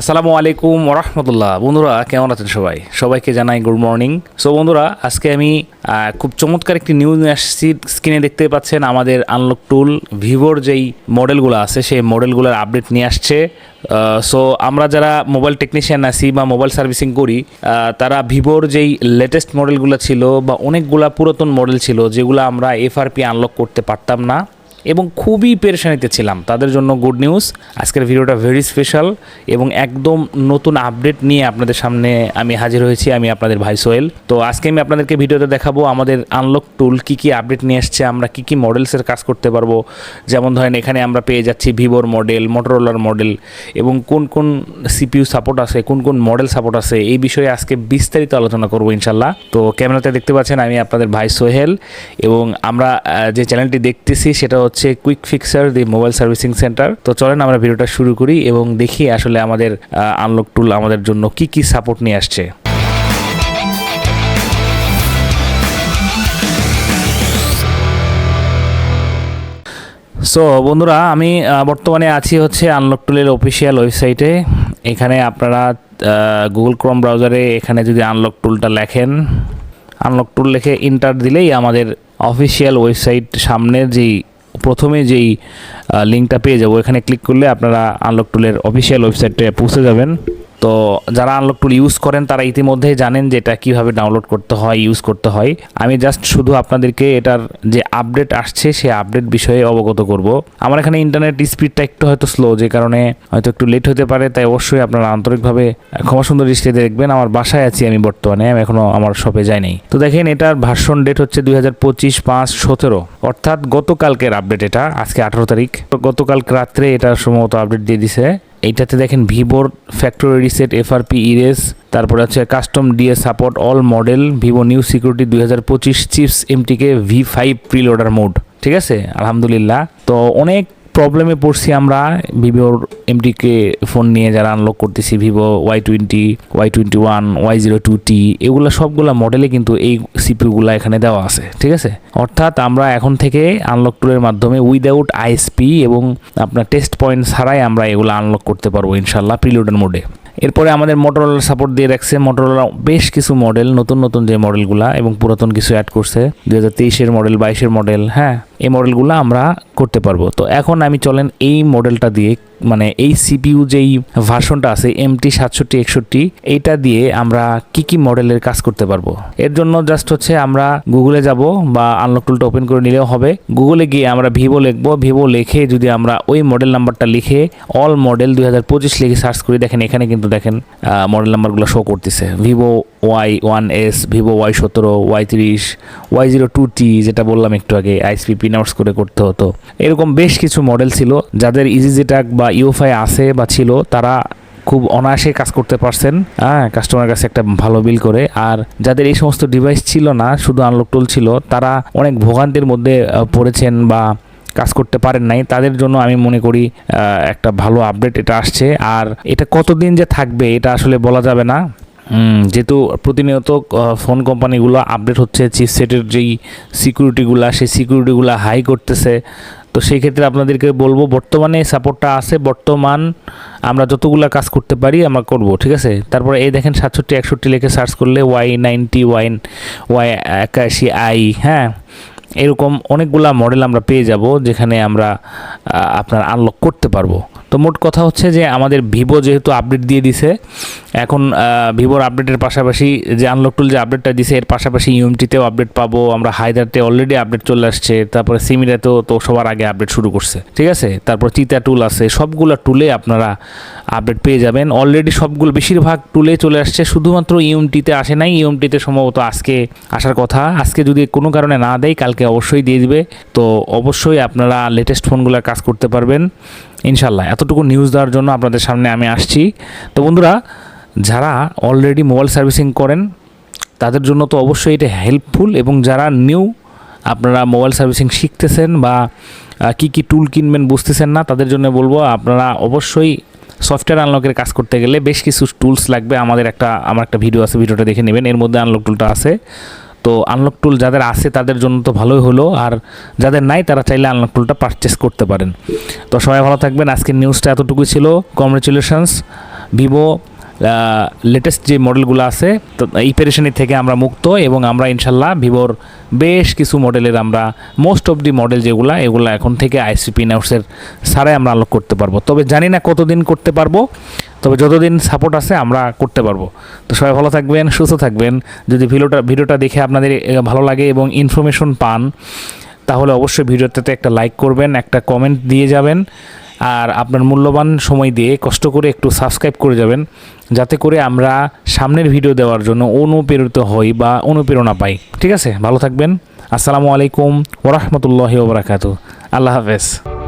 আসসালামু আলাইকুম ওরহমতুল্লাহ। বন্ধুরা, কেমন আছেন সবাই? সবাইকে জানাই গুড মর্নিং সো বন্ধুরা, আজকে আমি খুব চমৎকার একটি নিউজ নিয়ে আসছি। স্ক্রিনে দেখতে পাচ্ছেন আমাদের আনলক টুল ভিভোর যেই মডেলগুলো আছে, সেই মডেলগুলোর আপডেট নিয়ে আসছে। সো আমরা যারা মোবাইল টেকনিশিয়ান আছি বা মোবাইল সার্ভিসিং করি তারা ভিভোর যেই লেটেস্ট মডেলগুলো ছিল বা অনেকগুলা পুরাতন মডেল ছিল, যেগুলো আমরা এফআরপি আনলক করতে পারতাম না। এবং খুবই পেরেশানিতে ছিলাম। তাদের জন্য গুড নিউজ আজকের ভিডিওটা ভেরি স্পেশাল এবং একদম নতুন আপডেট নিয়ে আপনাদের সামনে আমি হাজির হয়েছি, আমি আপনাদের ভাই সোহেল। তো আজকে আমি আপনাদেরকে ভিডিওতে দেখাবো আমাদের আনলক টুল কি কি আপডেট নিয়ে আসছে আমরা কি কি মডেলসের কাজ করতে পারব। যেমন ধরেন, এখানে আমরা পেয়ে যাচ্ছি ভিভোর মডেল মোটরোলার মডেল এবং কোন কোন সিপিইউ সাপোর্ট আছে, কোন কোন মডেল সাপোর্ট আছে, এই বিষয়ে আজকে বিস্তারিত আলোচনা করব ইনশাল্লাহ তো ক্যামেরাতে দেখতে পাচ্ছেন আমি আপনাদের ভাই সোহেল এবং আমরা যে চ্যানেলটি দেখতেছি সেটা হচ্ছে quick fixer the mobile servicing centre তো চলেন আমরা ভিডিওটা শুরু করি এবং দেখি আসলে আমাদের আনলক টুল আমাদের জন্য কি কি সাপোর্ট নিয়ে আসছে। সো বন্ধুরা, আমি বর্তমানে আছি হচ্ছে আনলক টুলের অফিসিয়াল ওয়েবসাইটে এখানে আপনারা গুগল ক্রোম ব্রাউজারে এখানে যদি আনলক টুলটা লেখেন আনলক টুল লিখে ইন্টার দিলেই আমাদের অফিসিয়াল ওয়েবসাইট সামনের যেই প্রথমে যেই লিঙ্কটা পেয়ে যাব এখানে ক্লিক করলে আপনারা আনলক টুলের অফিসিয়াল ওয়েবসাইটে পৌঁছে যাবেন। তো যারা আনলক টুল ইউজ করেন, তারা ইতিমধ্যেই জানেন যে এটা কীভাবে ডাউনলোড করতে হয় ইউজ করতে হয়। আমি জাস্ট শুধু আপনাদেরকে এটার যে আপডেট আসছে, সেই আপডেট বিষয়ে অবগত করব। আমার এখানে ইন্টারনেট স্পিডটা একটু হয়তো স্লো যে কারণে হয়তো একটু লেট হতে পারে, তাই অবশ্যই আপনারা আন্তরিকভাবে ক্ষমা সুন্দর দৃষ্টিতে দেখবেন। আমার বাসায় আছি আমি বর্তমানে, আমি এখনও আমার শপে যাই নাই। তো দেখেন, এটার ভার্সন ডেট হচ্ছে দুই হাজার পঁচিশ পাঁচ সতেরো। অর্থাৎ গতকালকের আপডেট এটা, আজকে আঠারো তারিখ। তো গতকাল রাত্রে এটা সম্ভবত আপডেট দিয়ে দিছে এইটাতে দেখেন ভিভোর ফ্যাক্টরি রিসেট এফআরপি ইরেস তারপরে আছে custom DA support all model Vivo new security দুই হাজার পঁচিশ chips MTK V five preloader mode ঠিক আছে? আলহামদুলিল্লাহ। তো অনেক প্রবলেমে পড়ছি আমরা। ভিভোর এমটিকে ফোন নিয়ে যারা আনলক করতেছি Vivo Y twenty Y twenty one Y zero two T এগুলো সবগুলো মডেলে কিন্তু এই সিপিউগুলো এখানে দেওয়া আছে, ঠিক আছে? অর্থাৎ আমরা এখন থেকে আনলক টুলের মাধ্যমে উইদাউট আইএসপি এবং আপনার টেস্ট পয়েন্ট ছাড়াই আমরা এগুলো আনলক করতে পারব ইনশাল্লাহ প্রিলোডের মোডে এরপরে আমাদের মোটরোলার সাপোর্ট দিয়ে রাখছে। মোটরোলা বেশ কিছু মডেল নতুন নতুন যে মডেলগুলা এবং পুরাতন কিছু অ্যাড করছে। দু হাজার তেইশের মডেল বাইশের মডেল হ্যাঁ? এই মডেলগুলো আমরা করতে পারব। তো এখন আমি চলেন এই মডেলটা দিয়ে মানে এই সিপিইউ যেই ভার্সনটা আছে, এমটি সাতষট্টি, একষট্টি, এইটা দিয়ে আমরা কি কি মডেলের কাজ করতে পারব। এর জন্য জাস্ট হচ্ছে আমরা গুগলে যাব বা আনলক টুলটা ওপেন করে নিলেও হবে। গুগলে গিয়ে আমরা ভিভো লিখব। ভিভো লিখে যদি আমরা ওই মডেল নাম্বারটা লিখে অল মডেল দুই হাজার পঁচিশ লিখে সার্চ করি, দেখেন এখানে কিন্তু দেখেন মডেল নাম্বারগুলো শো করতেছে। Vivo Y one S Vivo Y সতেরো ওয়াই তিরিশ ওয়াই জিরো টু টি যেটা বললাম একটু আগে পিনআউটস করে করতে হতো। এরকম বেশ কিছু মডেল ছিল, যাদের ইজি জেটাক বা ইউফাই আছে বা ছিল, তারা খুব অনায়াসে কাজ করতে পারছেন। হ্যাঁ কাস্টমার কাছে একটা ভালো বিল করে। আর যাদের এই সমস্ত ডিভাইস ছিল না, শুধু আনলক টুল ছিল, তারা অনেক ভোগান্তির মধ্যে পড়েছেন বা কাজ করতে পারেন নাই। তাদের জন্য আমি মনে করি একটা ভালো আপডেট এটা আসছে। আর এটা কতদিন যে থাকবে, এটা আসলে বলা যাবে না। যেহেতু প্রতিনিয়ত ফোন কোম্পানিগুলো আপডেট হচ্ছে চিপসেটের যেই সিকিউরিটিগুলো, সেই সিকিউরিটিগুলো হাই করতেছে, তো সেই ক্ষেত্রে আপনাদেরকে বলব, বর্তমানে সাপোর্টটা আছে, বর্তমান আমরা যতগুলো কাজ করতে পারি আমরা করব, ঠিক আছে? তারপরে এই দেখেন সাতষট্টি, একষট্টি লিখে সার্চ করলে ওয়াই নাইনটি ওয়াইন ওয়াই একাশি আই হ্যাঁ? এরকম অনেকগুলা মডেল আমরা পেয়ে যাব, যেখানে আমরা আপনার আনলক করতে পারব। তো মোট কথা হচ্ছে যে আমাদের ভিভো যেহেতু আপডেট দিয়ে দিছে, এখন ভিভোর আপডেটের পাশাপাশি যে আনলক টুল যে আপডেটটা দিছে, এর পাশাপাশি ইউএমটিতেও আপডেট পাবো। আমরা হায়দারতে অলরেডি আপডেট চলে আসছে, তারপরে সিমিরাতেও তো সবার আগে আপডেট শুরু করছে, ঠিক আছে? তারপর চিতা টুল আছে, সবগুলো টুলে আপনারা আপডেট পেয়ে যাবেন। অলরেডি সবগুলো, বেশিরভাগ টুলে চলে আসছে, শুধুমাত্র ইউএমটিতে আসে নাই। ইউএমটিতে সম্ভবত আজকে আসার কথা। আজকে যদি কোনো কারণে না দেয়, কালকে অবশ্যই দিয়ে দিবে। তো অবশ্যই আপনারা লেটেস্ট ফোনগুলোর কাজ করতে পারবেন। ইনশাল্লাহ এতটুকু নিউজ দেওয়ার জন্য আপনাদের সামনে আমি আসছি। তো বন্ধুরা, যারা অলরেডি মোবাইল সার্ভিসিং করেন, তাদের জন্য তো অবশ্যই এটা হেল্পফুল এবং যারা নিউ আপনারা মোবাইল সার্ভিসিং শিখতেছেন বা কি কি টুল কিনবেন বুঝতেছেন না, তাদের জন্য বলব আপনারা অবশ্যই সফটওয়্যার আনলকের কাজ করতে গেলে বেশ কিছু টুলস লাগবে। আমাদের একটা, আমার একটা ভিডিও আছে, ভিডিওটা দেখে নেবেন। এর মধ্যে আনলক টুলটা আছে। তো আনলক টুল যাদের আছে তাদের জন্য তো ভালোই হলো। আর যাদের নাই, তারা চাইলে আনলক টুলটা পারচেস করতে পারেন। তো সবাই ভালো থাকবেন। আজকের নিউজটা এতটুকু ছিল। কংগ্রেচুলেশনস ভিভো লেটেস্ট যে মডেলগুলো আছে, তো এই পেরেশানি থেকে আমরা মুক্ত এবং আমরা ইনশাল্লাহ ভিভোর বেশ কিছু মডেলের আমরা মোস্ট অফ দি মডেল যেগুলো, এগুলো এখন থেকে আইসিপি নাউসের সারাই আমরা আনলক করতে পারব। তবে জানি না কতদিন করতে পারব, তবে যতদিন সাপোর্ট আছে আমরা করতে পারব। তো সবাই ভালো থাকবেন, সুস্থ থাকবেন। যদি ভিডিওটা ভিডিওটা দেখে আপনাদের ভালো লাগে এবং ইনফরমেশন পান, তাহলে অবশ্যই ভিডিওটাতে একটা লাইক করবেন, একটা কমেন্ট দিয়ে যাবেন। আর আপনার মূল্যবান সময় দিয়ে কষ্ট করে একটু সাবস্ক্রাইব করে যাবেন, যাতে করে আমরা সামনের ভিডিও দেওয়ার জন্য অনুপ্রেরিত হই বা অনুপ্রেরণা পাই। ঠিক আছে? ভালো থাকবেন। আসসালামু আলাইকুম ওরহমতুল্লাহ ওবরাকাতু আল্লাহ হাফেজ।